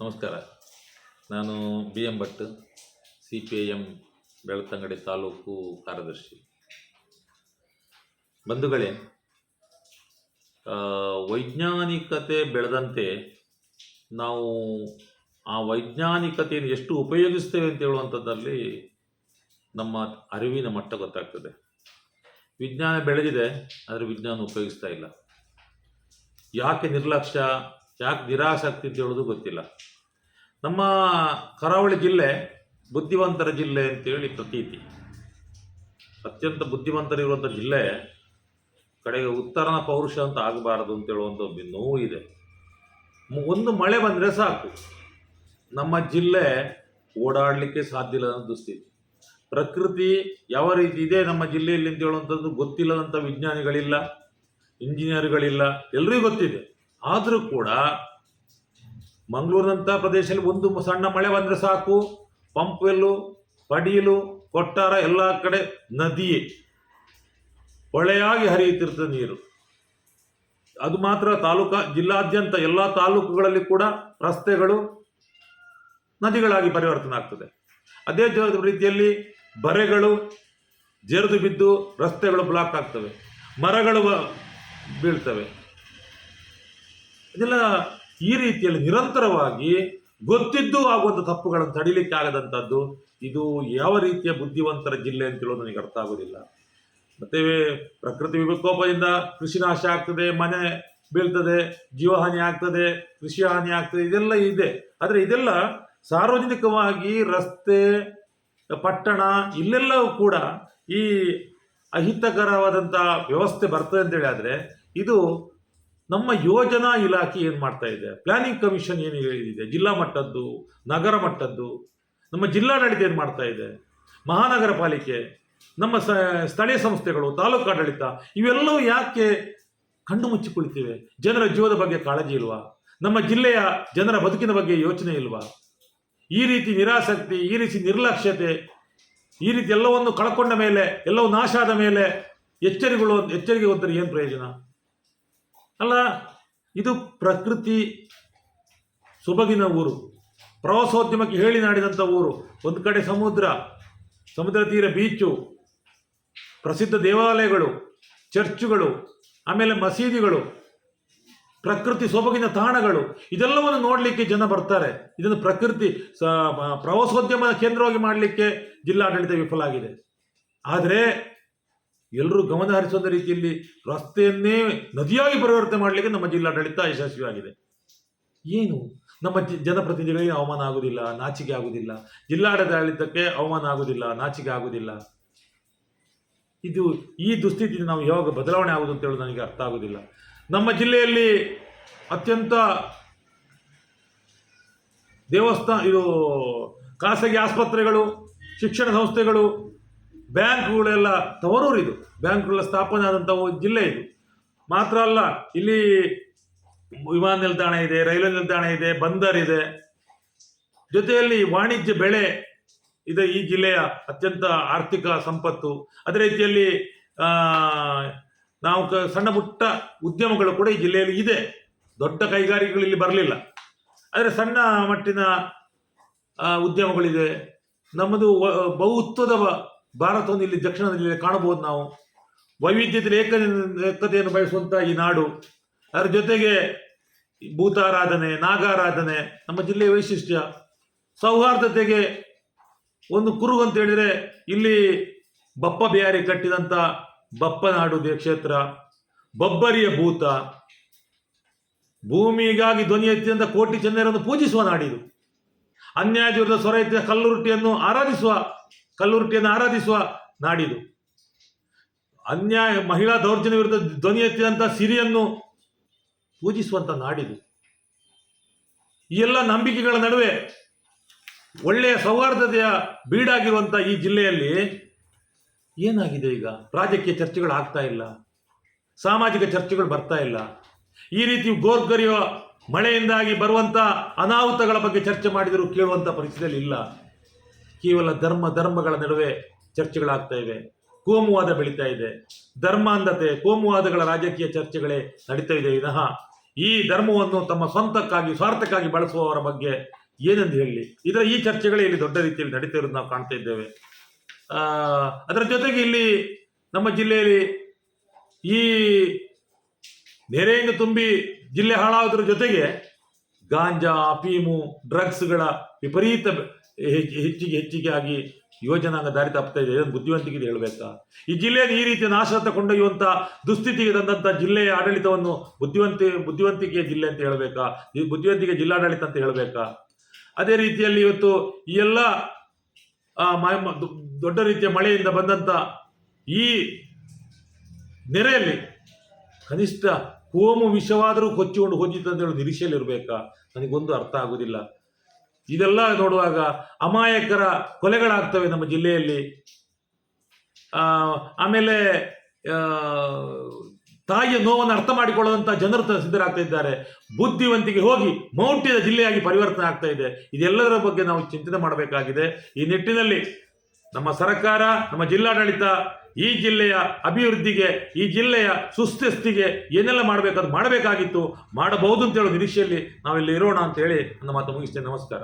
ನಮಸ್ಕಾರ. ನಾನು B M Bhat, C P I M Belthangady taluk ಕಾರ್ಯದರ್ಶಿ. ಬಂಧುಗಳೇ ವೈಜ್ಞಾನಿಕತೆ ಬೆಳೆದಂತೆ ನಾವು ಆ ವೈಜ್ಞಾನಿಕತೆಯನ್ನು ಎಷ್ಟು ಉಪಯೋಗಿಸ್ತೇವೆ ಅಂತ ಹೇಳುವಂಥದ್ದಲ್ಲಿ ನಮ್ಮ ಅರಿವಿನ ಮಟ್ಟ ಗೊತ್ತಾಗ್ತದೆ. ವಿಜ್ಞಾನ ಬೆಳೆದಿದೆ, ಆದರೆ ವಿಜ್ಞಾನ ಉಪಯೋಗಿಸ್ತಾ ಇಲ್ಲ. ಯಾಕೆ ನಿರ್ಲಕ್ಷ್ಯ, ಯಾಕೆ ನಿರಾಸಕ್ತಿ ಅಂತ ಹೇಳೋದು ಗೊತ್ತಿಲ್ಲ. ನಮ್ಮ ಕರಾವಳಿ ಜಿಲ್ಲೆ ಬುದ್ಧಿವಂತರ ಜಿಲ್ಲೆ ಅಂತೇಳಿ ಪ್ರತೀತಿ. ಅತ್ಯಂತ ಬುದ್ಧಿವಂತರಿರುವಂಥ ಜಿಲ್ಲೆ, ಕಡೆಗೆ ಉತ್ತರನ ಪೌರುಷ ಅಂತ ಆಗಬಾರದು ಅಂತ ಹೇಳುವಂಥ ನೋವು ಇದೆ. ಒಂದು ಮಳೆ ಬಂದರೆ ಸಾಕು. ನಮ್ಮ ಜಿಲ್ಲೆ ಓಡಾಡಲಿಕ್ಕೆ ಸಾಧ್ಯ ಇಲ್ಲ ಅನ್ನೋ ದುಸ್ಥಿತಿ. ಪ್ರಕೃತಿ ಯಾವ ರೀತಿ ಇದೆ ನಮ್ಮ ಜಿಲ್ಲೆಯಲ್ಲಿ ಅಂತ ಹೇಳುವಂಥದ್ದು ಗೊತ್ತಿಲ್ಲದಂಥ ವಿಜ್ಞಾನಿಗಳಿಲ್ಲ, ಇಂಜಿನಿಯರ್ಗಳಿಲ್ಲ ಎಲ್ಲರಿಗೂ ಗೊತ್ತಿದೆ. ಆದರೂ ಕೂಡ ಮಂಗಳೂರಿನಂಥ ಪ್ರದೇಶದಲ್ಲಿ ಒಂದು ಸಣ್ಣ ಮಳೆ ಬಂದರೆ ಸಾಕು. ಪಂಪ್ವೆಲ್ಲು, ಪಡೀಲು, ಕೊಟ್ಟಾರ ಎಲ್ಲ ಕಡೆ ನದಿಯೇ ಹೊಳೆಯಾಗಿ ಹರಿಯುತ್ತಿರ್ತದೆ ನೀರು. ಅದು ಮಾತ್ರ ತಾಲೂಕಾ, ಜಿಲ್ಲಾದ್ಯಂತ ಎಲ್ಲ ತಾಲೂಕುಗಳಲ್ಲಿ ಕೂಡ ರಸ್ತೆಗಳು ನದಿಗಳಾಗಿ ಪರಿವರ್ತನೆ ಆಗ್ತದೆ. ಅದೇ ರೀತಿಯಲ್ಲಿ ಬರೆಗಳು ಜರಿದು ಬಿದ್ದು ರಸ್ತೆಗಳು ಬ್ಲಾಕ್ ಆಗ್ತವೆ. ಮರಗಳು ಬೀಳ್ತವೆ. ಇದೆಲ್ಲ ಈ ರೀತಿಯಲ್ಲಿ ನಿರಂತರವಾಗಿ ಗೊತ್ತಿದ್ದು ಆಗುವಂಥ ತಪ್ಪುಗಳನ್ನು ತಡಿಲಿಕ್ಕೆ ಆಗದಂಥದ್ದು ಇದು ಯಾವ ರೀತಿಯ ಬುದ್ಧಿವಂತರ ಜಿಲ್ಲೆ ಅಂತ ಹೇಳೋದು ನನಗೆ ಅರ್ಥ ಆಗೋದಿಲ್ಲ. ಮತ್ತೆ ಪ್ರಕೃತಿ ವಿಕೋಪದಿಂದ ಕೃಷಿ ನಾಶ ಆಗ್ತದೆ, ಮನೆ ಬೀಳ್ತದೆ, ಜೀವಹಾನಿ ಆಗ್ತದೆ, ಕೃಷಿ ಹಾನಿ ಆಗ್ತದೆ, ಇದೆಲ್ಲ ಇದೆ. ಆದರೆ ಇದೆಲ್ಲ ಸಾರ್ವಜನಿಕವಾಗಿ ರಸ್ತೆ, ಪಟ್ಟಣ ಇಲ್ಲೆಲ್ಲವೂ ಕೂಡ ಈ ಅಹಿತಕರವಾದಂಥ ವ್ಯವಸ್ಥೆ ಬರ್ತದೆ ಅಂತೇಳಿ ಆದರೆ ಇದು ನಮ್ಮ ಯೋಜನಾ ಇಲಾಖೆ ಏನು ಮಾಡ್ತಾ ಇದೆ? ಪ್ಲಾನಿಂಗ್ ಕಮಿಷನ್ ಏನು ಹೇಳಿದೆ? ಜಿಲ್ಲಾ ಮಟ್ಟದ್ದು, ನಗರ ಮಟ್ಟದ್ದು, ನಮ್ಮ ಜಿಲ್ಲಾಡಳಿತ ಏನು ಮಾಡ್ತಾ ಇದೆ? ಮಹಾನಗರ ಪಾಲಿಕೆ, ನಮ್ಮ ಸ, ಸ್ಥಳೀಯ ಸಂಸ್ಥೆಗಳು, ತಾಲೂಕು ಆಡಳಿತ, ಇವೆಲ್ಲವೂ ಯಾಕೆ ಕಣ್ಣು ಮುಚ್ಚಿಕೊಳ್ತಿವೆ? ಜನರ ಜೀವದ ಬಗ್ಗೆ ಕಾಳಜಿ ಇಲ್ವಾ? ನಮ್ಮ ಜಿಲ್ಲೆಯ ಜನರ ಬದುಕಿನ ಬಗ್ಗೆ ಯೋಚನೆ ಇಲ್ವಾ? ಈ ರೀತಿ ನಿರಾಸಕ್ತಿ, ಈ ರೀತಿ ನಿರ್ಲಕ್ಷ್ಯತೆ, ಈ ರೀತಿ ಎಲ್ಲವನ್ನು ಕಳ್ಕೊಂಡ ಮೇಲೆ, ಎಲ್ಲವೂ ನಾಶ ಆದ ಮೇಲೆ ಎಚ್ಚರಿಗಳು ಎಚ್ಚರಿಕೆ ಹೋದರೆ ಏನು ಪ್ರಯೋಜನ? ಅಲ್ಲ, ಇದು ಪ್ರಕೃತಿ ಸೊಬಗಿನ ಊರು. ಪ್ರವಾಸೋದ್ಯಮಕ್ಕೆ ಹೇಳಿ ನಾಡಿದಂಥ ಊರು. ಒಂದು ಕಡೆ ಸಮುದ್ರ ಸಮುದ್ರ ತೀರ ಬೀಚು, ಪ್ರಸಿದ್ಧ ದೇವಾಲಯಗಳು, ಚರ್ಚುಗಳು, ಆಮೇಲೆ ಮಸೀದಿಗಳು, ಪ್ರಕೃತಿ ಸೊಬಗಿನ ತಾಣಗಳು, ಇದೆಲ್ಲವನ್ನು ನೋಡಲಿಕ್ಕೆ ಜನ ಬರ್ತಾರೆ. ಇದನ್ನು ಪ್ರಕೃತಿ ಪ್ರವಾಸೋದ್ಯಮದ ಕೇಂದ್ರವಾಗಿ ಮಾಡಲಿಕ್ಕೆ ಜಿಲ್ಲಾಡಳಿತ ವಿಫಲ ಆಗಿದೆ. ಆದರೆ ಎಲ್ಲರೂ ಗಮನ ಹರಿಸುವಂಥ ರೀತಿಯಲ್ಲಿ ರಸ್ತೆಯನ್ನೇ ನದಿಯಾಗಿ ಪರಿವರ್ತನೆ ಮಾಡಲಿಕ್ಕೆ ನಮ್ಮ ಜಿಲ್ಲಾಡಳಿತ ಯಶಸ್ವಿಯಾಗಿದೆ. ಏನು? ನಮ್ಮ ಜನಪ್ರತಿನಿಧಿಗಳಿಗೆ ಅವಮಾನ ಆಗುವುದಿಲ್ಲ ನಾಚಿಕೆ ಆಗುವುದಿಲ್ಲ ಜಿಲ್ಲಾಡಳಿತಕ್ಕೆ ಅವಮಾನ ಆಗುವುದಿಲ್ಲ ನಾಚಿಕೆ ಆಗುವುದಿಲ್ಲ ಇದು ಈ ದುಸ್ಥಿತಿ ನಾವು ಯಾವಾಗ ಬದಲಾವಣೆ ಆಗುವುದು ಅಂತ ಹೇಳೋದು ನನಗೆ ಅರ್ಥ ಆಗುವುದಿಲ್ಲ ನಮ್ಮ ಜಿಲ್ಲೆಯಲ್ಲಿ ಅತ್ಯಂತ ದೇವಸ್ಥಾನ, ಇದು ಖಾಸಗಿ ಆಸ್ಪತ್ರೆಗಳು, ಶಿಕ್ಷಣ ಸಂಸ್ಥೆಗಳು ಬ್ಯಾಂಕ್ಗಳೆಲ್ಲ ತವರೂರು ಇದು. ಬ್ಯಾಂಕ್ಗಳ ಸ್ಥಾಪನೆ ಆದಂಥ ಜಿಲ್ಲೆ ಇದು. ಮಾತ್ರ ಅಲ್ಲ, ಇಲ್ಲಿ ವಿಮಾನ ನಿಲ್ದಾಣ ಇದೆ, ರೈಲ್ವೆ ನಿಲ್ದಾಣ ಇದೆ, ಬಂದರ್ ಇದೆ. ಜೊತೆಯಲ್ಲಿ ವಾಣಿಜ್ಯ ಬೆಳೆ ಇದೆ ಈ ಜಿಲ್ಲೆಯ ಅತ್ಯಂತ ಆರ್ಥಿಕ ಸಂಪತ್ತು. ಅದೇ ರೀತಿಯಲ್ಲಿ ನಾವು ಕ- ಸಣ್ಣ ಪುಟ್ಟ ಉದ್ಯಮಗಳು ಕೂಡ ಈ ಜಿಲ್ಲೆಯಲ್ಲಿ ಇದೆ. ದೊಡ್ಡ ಕೈಗಾರಿಕೆಗಳು ಇಲ್ಲಿ ಬರಲಿಲ್ಲ. ಆದರೆ ಸಣ್ಣ ಮಟ್ಟಿನ ಉದ್ಯಮಗಳಿದೆ. ನಮ್ಮದು ಬಹುತ್ವದ ಭಾರತವನ್ನು ಇಲ್ಲಿ ದಕ್ಷಿಣದಲ್ಲಿ ಕಾಣಬಹುದು ನಾವು. ವೈವಿಧ್ಯತೆಯ ಏಕ ಏಕತೆಯನ್ನು ಬಯಸುವಂತ ಈ ನಾಡು. ಅದರ ಜೊತೆಗೆ ಭೂತಾರಾಧನೆ, ನಾಗಾರಾಧನೆ, ನಮ್ಮ ಜಿಲ್ಲೆಯ ವೈಶಿಷ್ಟ್ಯ. ಸೌಹಾರ್ದತೆಗೆ ಒಂದು ಕುರುಗು ಅಂತ ಹೇಳಿದರೆ ಇಲ್ಲಿ ಬಪ್ಪ ಬಿಹಾರಿ ಕಟ್ಟಿದಂಥ ಬಪ್ಪನಾಡು ಕ್ಷೇತ್ರ. ಬಬ್ಬರಿಯ ಭೂತ. ಭೂಮಿಗಾಗಿ ಧ್ವನಿ ಎತ್ತಿದಂಥ ಕೋಟಿ ಚಂದ್ರರನ್ನು ಪೂಜಿಸುವ ನಾಡಿದು. ಅನ್ಯಾಯ ವಿರುದ್ಧ ಸ್ವರ ಎತ್ತಿದ ಕಲ್ಲುರುಟಿಯನ್ನು ಆರಾಧಿಸುವ ಕಲ್ಲುರುಟಿಯನ್ನು ಆರಾಧಿಸುವ ನಾಡಿದು. ಅನ್ಯಾಯ, ಮಹಿಳಾ ದೌರ್ಜನ್ಯ ವಿರುದ್ಧ ಧ್ವನಿ ಎತ್ತಿದಂಥ ಸಿರಿಯನ್ನು ಪೂಜಿಸುವಂಥ ನಾಡಿದು. ಈ ಎಲ್ಲ ನಂಬಿಕೆಗಳ ನಡುವೆ ಒಳ್ಳೆಯ ಸೌಹಾರ್ದತೆಯ ಬೀಡಾಗಿರುವಂಥ ಈ ಜಿಲ್ಲೆಯಲ್ಲಿ ಏನಾಗಿದೆ ಈಗ? ರಾಜಕೀಯ ಚರ್ಚೆಗಳು ಆಗ್ತಾ ಇಲ್ಲ. ಸಾಮಾಜಿಕ ಚರ್ಚೆಗಳು ಬರ್ತಾ ಇಲ್ಲ. ಈ ರೀತಿ ಗೋರ್ಗರಿಯುವ ಮಳೆಯಿಂದಾಗಿ ಬರುವಂಥ ಅನಾಹುತಗಳ ಬಗ್ಗೆ ಚರ್ಚೆ ಮಾಡಿದರೂ ಕೇಳುವಂಥ ಪರಿಸ್ಥಿತಿಯಲ್ಲಿ ಇಲ್ಲ. ಕೇವಲ ಧರ್ಮ, ಧರ್ಮಗಳ ನಡುವೆ ಚರ್ಚೆಗಳಾಗ್ತಾ ಇವೆ. ಕೋಮುವಾದ ಬೆಳೀತಾ ಇದೆ. ಧರ್ಮಾಂಧತೆ, ಕೋಮುವಾದಗಳ ರಾಜಕೀಯ ಚರ್ಚೆಗಳೇ ನಡೀತಾ ಇದೆ. ವಿನಃ ಈ ಧರ್ಮವನ್ನು ತಮ್ಮ ಸ್ವಂತಕ್ಕಾಗಿ, ಸ್ವಾರ್ಥಕ್ಕಾಗಿ ಬಳಸುವವರ ಬಗ್ಗೆ ಏನೆಂದು ಹೇಳಿ? ಇದರ ಈ ಚರ್ಚೆಗಳೇ ಇಲ್ಲಿ ದೊಡ್ಡ ರೀತಿಯಲ್ಲಿ ನಡೀತಾ ಇರೋದು ನಾವು ಕಾಣ್ತಾ ಇದ್ದೇವೆ. ಅದರ ಜೊತೆಗೆ ಇಲ್ಲಿ ನಮ್ಮ ಜಿಲ್ಲೆಯಲ್ಲಿ ಈ ನೆರೆಯಿಂದ ತುಂಬಿ ಜಿಲ್ಲೆ ಹಾಳಾಗೋದ್ರ ಜೊತೆಗೆ ಗಾಂಜಾ ಅಫೀಮು ಡ್ರಗ್ಸ್ಗಳ ವಿಪರೀತ ಹೆಚ್ಚಿಗೆ ಹೆಚ್ಚಿಗೆ ಆಗಿ ಯೋಜನಾಂಗ ದಾರಿ ತಪ್ತಾ ಇದೆ. ಬುದ್ಧಿವಂತಿಕೆ ಹೇಳಬೇಕಾ? ಈ ಜಿಲ್ಲೆಯನ್ನು ಈ ರೀತಿ ನಾಶ ಕೊಂಡೊಯ್ಯುವಂಥ ದುಸ್ಥಿತಿಗೆ ತಂದಂಥ ಜಿಲ್ಲೆಯ ಆಡಳಿತವನ್ನು ಬುದ್ಧಿವಂತಿ, ಬುದ್ಧಿವಂತಿಕೆಯ ಜಿಲ್ಲೆ ಅಂತ ಹೇಳಬೇಕಾ? ಈ ಬುದ್ಧಿವಂತಿಕೆ ಜಿಲ್ಲಾಡಳಿತ ಅಂತ ಹೇಳಬೇಕಾ? ಅದೇ ರೀತಿಯಲ್ಲಿ ಇವತ್ತು ಈ ಎಲ್ಲ ದೊಡ್ಡ ರೀತಿಯ ಮಳೆಯಿಂದ ಬಂದಂತ ಈ ನೆರೆಯಲ್ಲಿ ಕನಿಷ್ಠ ಕೋಮು ವಿಷವಾದರೂ ಕೊಚ್ಚಿಕೊಂಡು ಹೋಗಿತ್ತು ಅಂತ ಹೇಳಿ ನಿರೀಕ್ಷೆಯಲ್ಲಿ ಇರಬೇಕಾ? ನನಗೊಂದು ಅರ್ಥ ಆಗುವುದಿಲ್ಲ ಇದೆಲ್ಲ ನೋಡುವಾಗ ಅಮಾಯಕರ ಕೊಲೆಗಳಾಗ್ತವೆ ನಮ್ಮ ಜಿಲ್ಲೆಯಲ್ಲಿ. ಆಮೇಲೆ ತಾಯಿಯ ನೋವನ್ನು ಅರ್ಥ ಮಾಡಿಕೊಳ್ಳುವಂಥ ಜನರು ಸಿದ್ಧರಾಗ್ತಾ ಇದ್ದಾರೆ. ಬುದ್ಧಿವಂತಿಗೆ ಹೋಗಿ ಮೌಢ್ಯದ ಜಿಲ್ಲೆಯಾಗಿ ಪರಿವರ್ತನೆ ಆಗ್ತಾ ಇದೆ. ಇದೆಲ್ಲದರ ಬಗ್ಗೆ ನಾವು ಚಿಂತನೆ ಮಾಡಬೇಕಾಗಿದೆ. ಈ ನಿಟ್ಟಿನಲ್ಲಿ ನಮ್ಮ ಸರ್ಕಾರ, ನಮ್ಮ ಜಿಲ್ಲಾಡಳಿತ ಈ ಜಿಲ್ಲೆಯ ಅಭಿವೃದ್ಧಿಗೆ, ಈ ಜಿಲ್ಲೆಯ ಸುಸ್ಥಿತಿಗೆ ಏನೆಲ್ಲ ಮಾಡಬೇಕಾದ್ರು ಮಾಡಬೇಕಾಗಿತ್ತು ಮಾಡಬಹುದು ಅಂತ ಹೇಳೋ ನಿರೀಕ್ಷೆಯಲ್ಲಿ ನಾವಿಲ್ಲಿ ಇರೋಣ ಅಂತ ಹೇಳಿ ನನ್ನ ಮಾತು ಮುಗಿಸ್ತೇನೆ. ನಮಸ್ಕಾರ.